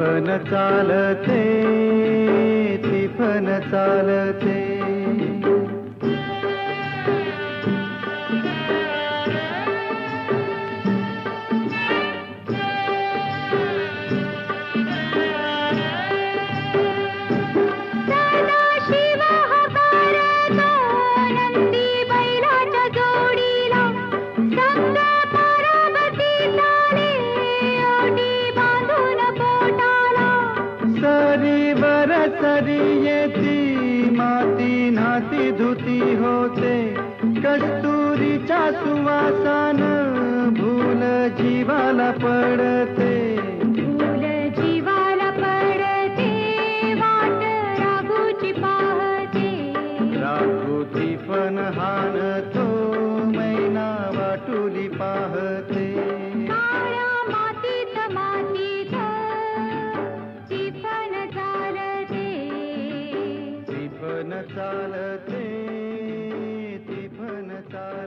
तिफन चालते तिफन चालते जीवर येती माती नाती धुती होते. कस्तुरीच्या सुवासान भूल जीवाला पडते. भूल जीवाला पडते वाट राघूची पाहते. पण हानते चालते ती पण चालते.